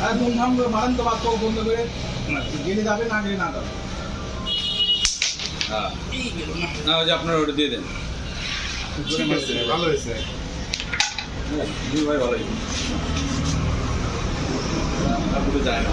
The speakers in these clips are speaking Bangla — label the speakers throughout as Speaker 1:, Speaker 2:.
Speaker 1: আর ধুমধাম করে মারেন তো বাদ বন্ধ করে গেলে যাবে না গেলে না যাবে
Speaker 2: হ্যাঁ না ওই যে আপনার ওটা দিয়ে দেন
Speaker 3: ভালো হয়েছে
Speaker 2: ভাই ভালোই তারপরে যায় না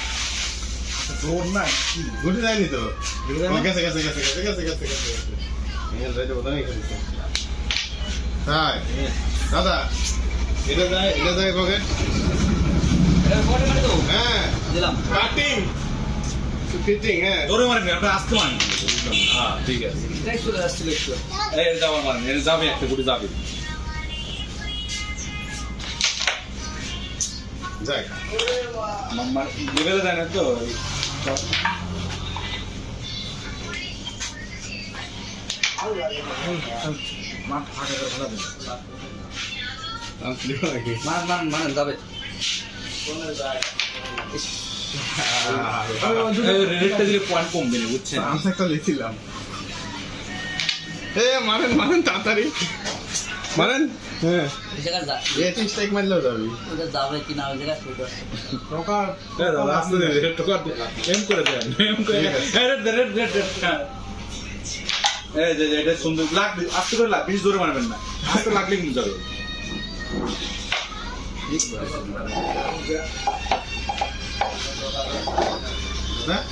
Speaker 3: রোড না ঘুরে যায়নি
Speaker 2: আসতে মারেন ঠিক আছে। এই যাওয়া মারেন এটা যাবে একটা গুটি যাবে।
Speaker 3: যাক।
Speaker 2: মাম্মা যায় না তো?
Speaker 4: যাবে
Speaker 2: রেটটা কমবে
Speaker 3: মারেন মারেন তাড়াতাড়ি। মারেন। হ্যাঁ। এটা
Speaker 2: সুন্দর। লাগবে আস্তে করে লাগ বেশি মারবেন না। আস্তে লাগলে কিন্তু যাবে হ্যাঁ?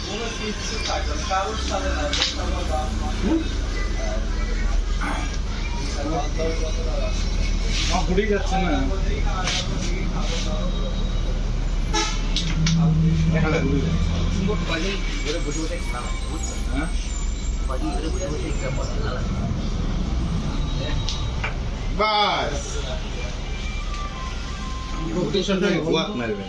Speaker 2: ঘুরে যাচ্ছে না
Speaker 4: বাস
Speaker 3: রোটেশনটা ওয়াক মারবেন